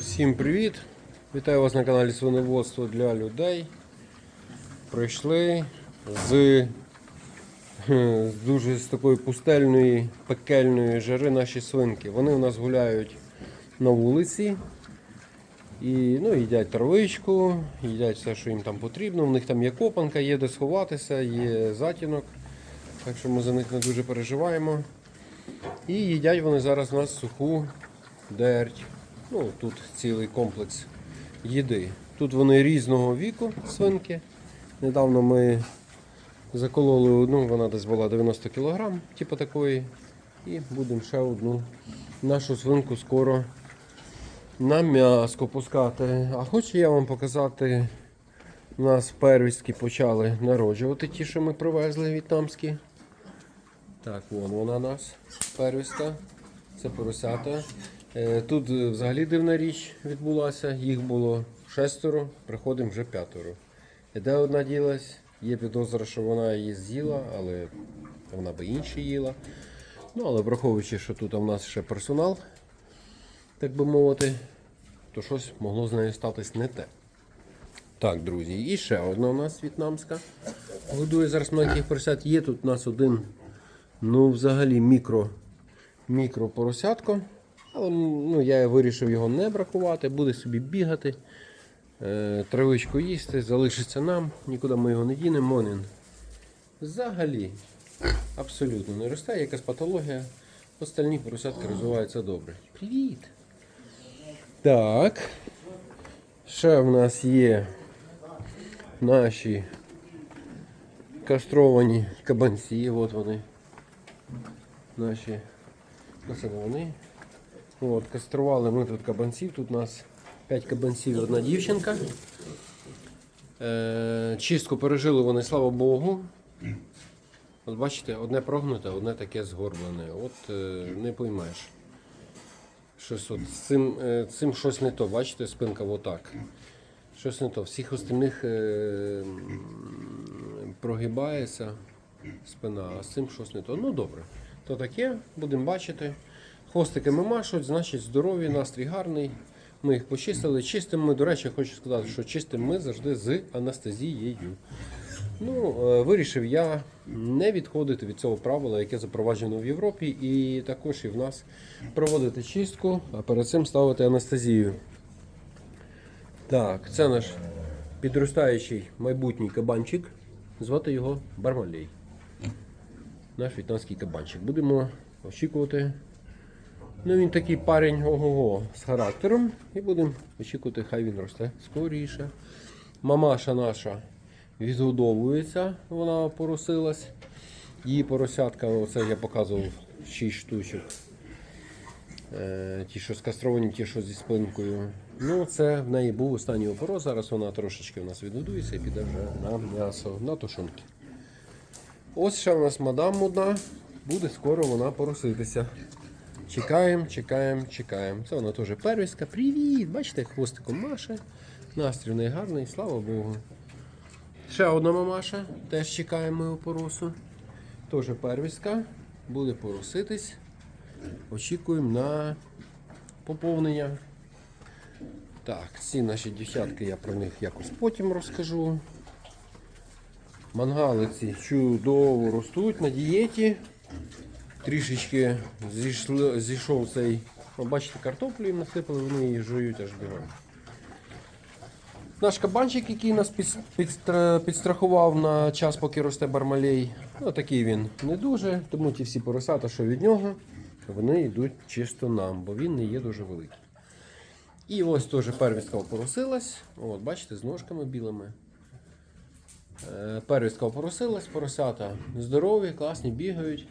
Всім привіт! Вітаю вас на каналі Свиноводство для людей. Прийшли з, з дуже з такої пустельної, пекельної жари наші свинки. Вони у нас гуляють на вулиці і ну, їдять травичку, їдять все, що їм там потрібно. У них там є копанка, є де сховатися, є затінок. Так що ми за них не дуже переживаємо. І їдять вони зараз у нас суху дерть. Ну, тут цілий комплекс їди. Тут вони різного віку, свинки. Недавно ми закололи одну, вона десь була 90 кг, типу такої. І будемо ще одну нашу свинку скоро на м'яско пускати. А хочу я вам показати, у нас первістки почали народжувати ті, що ми привезли в'єтнамські. Так, вон вона у нас первістка. Це поросята. Е, Тут е, взагалі дивна річ відбулася. Їх було шестеро, приходимо вже п'ятеро. Де одна ділась? Є підозра, що вона її з'їла, але вона би інші їла. Ну, але враховуючи, що тут у нас ще персонал, так би мовити, то щось могло з нею статись не те. Так, друзі, і ще одна у нас в'єтнамська. Годує зараз маленьких поросят. Є тут у нас один, ну, взагалі мікро, мікро поросятко. Але ну, я вирішив його не бракувати, буде собі бігати, е, травичку їсти, залишиться нам, нікуди ми його не дінемо. Взагалі абсолютно не росте, якась патологія. Остальні поросятки розвиваються добре. Привіт! Так. Ще в нас є наші кастровані кабанці. От вони. Наші. Оце вони. От, кастрували ми тут кабанців. Тут у нас 5 кабанців і одна дівчинка. Е, чистку пережили вони, слава Богу. От бачите, одне прогнуте, одне таке згорблене. От е, не поймеш. Щось от, з цим, е, цим щось не то, бачите, спинка отак. Щось не то. Всіх остальних е, прогибається спина, а з цим щось не то. Ну добре. То таке, будемо бачити. Хвостики ми машуть, значить здорові, настрій гарний. Ми їх почистили. Чистимо ми, до речі, хочу сказати, що чистимо ми завжди з анестезією. Ну, е, вирішив я не відходити від цього правила, яке запроваджено в Європі, і також і в нас проводити чистку, а перед цим ставити анестезію. Так, це наш підростаючий майбутній кабанчик. Звати його Бармалей. Наш в'єтнамський кабанчик. Будемо очікувати. Ну він такий парень ого-го з характером. І будемо очікувати, хай він росте скоріше. Мамаша наша відгодовується, вона поросилась. Її поросятка, оце я показував 6 штучок. Е, Ті, що скастровані, ті, що зі спинкою. Ну, це в неї був останній опороз. Зараз вона трошечки у нас відгодується і піде вже на м'ясо, на тушонки. Ось ще в нас мадам одна, буде скоро вона пороситися. Чекаємо, чекаємо, чекаємо. Це вона теж первістка. Привіт! Бачите, хвостиком Маша. Настрій в неї гарний, слава Богу. Ще одна мамаша, теж чекаємо ми поросу. Теж первістка. Буде пороситись. Очікуємо на поповнення. Так, ці наші дівчатки, я про них якось потім розкажу. Мангалиці чудово ростуть на дієті. Трішечки зійшло, зійшов цей. Бачите, картоплю їм насипали, вони її жують аж бігом. Наш кабанчик, який нас під, підстра- підстрахував на час, поки росте бармалей, ну такий він не дуже, тому ті всі поросята, що від нього, вони йдуть чисто нам, бо він не є дуже великий. І ось теж первістка опоросилась. От, бачите, з ножками білими. Е, Первістка опоросилась, поросята здорові, класні, бігають.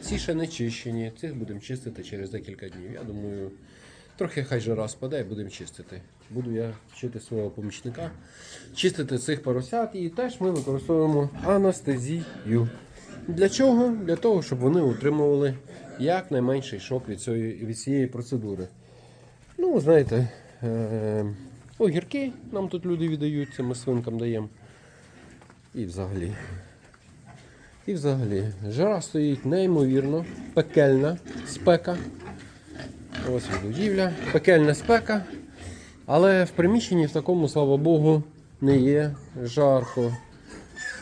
Ці ще не чищені, цих будемо чистити через декілька днів. Я думаю, трохи хай жара спаде і будемо чистити. Буду я вчити свого помічника чистити цих поросят і теж ми використовуємо анестезію. Для чого? Для того, щоб вони утримували якнайменший шок від цієї, від цієї процедури. Ну, знаєте, е- огірки нам тут люди віддають, це ми свинкам даємо. І взагалі І взагалі, жара стоїть неймовірно, пекельна спека. Ось будівля, пекельна спека. Але в приміщенні в такому, слава Богу, не є жарко.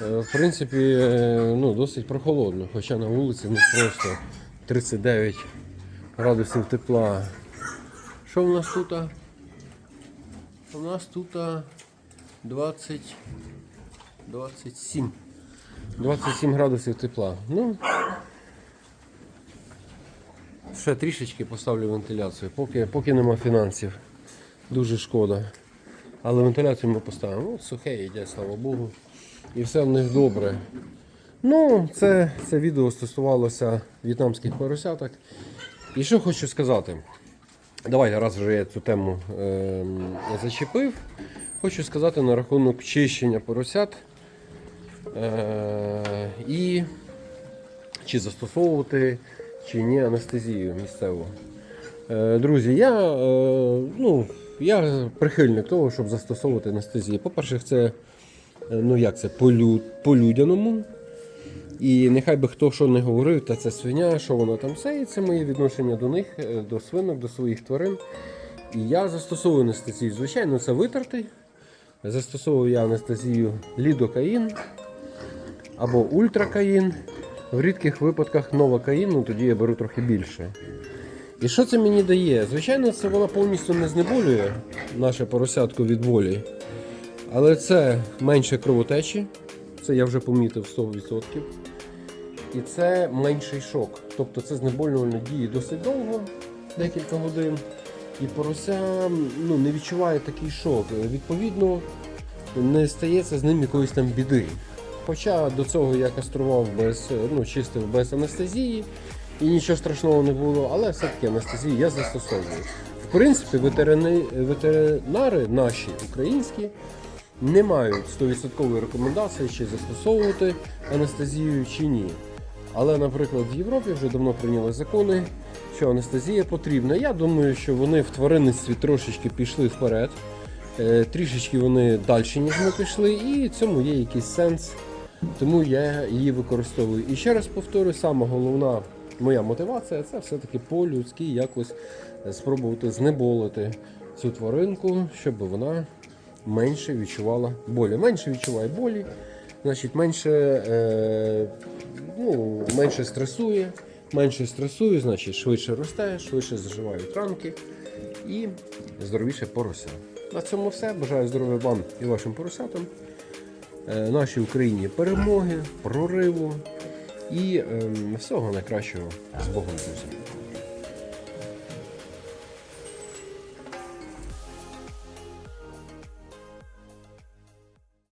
Е, В принципі, е, ну, досить прохолодно, хоча на вулиці ну, просто 39 градусів тепла. Що в нас тут? У нас тут 20, 27. 27 градусів тепла. Ну, ще трішечки поставлю вентиляцію, поки, поки нема фінансів. Дуже шкода. Але вентиляцію ми поставимо. От сухе йде, слава Богу. І все в них добре. Ну, це, це відео стосувалося в'єтнамських поросяток. І що хочу сказати. Давайте, раз вже я цю тему е, зачепив, хочу сказати на рахунок чищення поросят. Е, і чи застосовувати, чи ні анестезію місцеву. Е, Друзі, я, е, ну, я прихильник того, щоб застосовувати анестезію. По-перше, це, ну як це, по-лю- по-людяному. І нехай би хто що не говорив, та це свиня, що воно там все, і це моє відношення до них, до свинок, до своїх тварин. І я застосовую анестезію. Звичайно, це витертий. Застосовую я анестезію лідокаїн або ультракаїн. В рідких випадках новокаїн, ну тоді я беру трохи більше. І що це мені дає? Звичайно, це вона повністю не знеболює наше поросятко від болі. Але це менше кровотечі, це я вже помітив 100%. І це менший шок. Тобто це знеболювальне діє досить довго, декілька годин. І порося ну, не відчуває такий шок. Відповідно, не стається з ним якоїсь там біди. Хоча до цього я кастрував без, ну, чистив без анестезії і нічого страшного не було, але все-таки анестезію я застосовую. В принципі, ветерини- ветеринари наші українські не мають 100% рекомендації, чи застосовувати анестезію чи ні. Але, наприклад, в Європі вже давно прийняли закони, що анестезія потрібна. Я думаю, що вони в тваринництві трошечки пішли вперед, Е, трішечки вони далі, ніж ми пішли, і цьому є якийсь сенс. Тому я її використовую. І ще раз повторю, саме головна моя мотивація це все-таки по-людськи якось спробувати знеболити цю тваринку, щоб вона менше відчувала болі. Менше відчуває болі, значить менше, е, ну, менше стресує. Менше стресує, значить швидше росте, швидше заживають ранки і здоровіше порося. На цьому все. Бажаю здоров'я вам і вашим поросятам. Е, нашій Україні перемоги, прориву і ем, всього найкращого з Богом, друзі.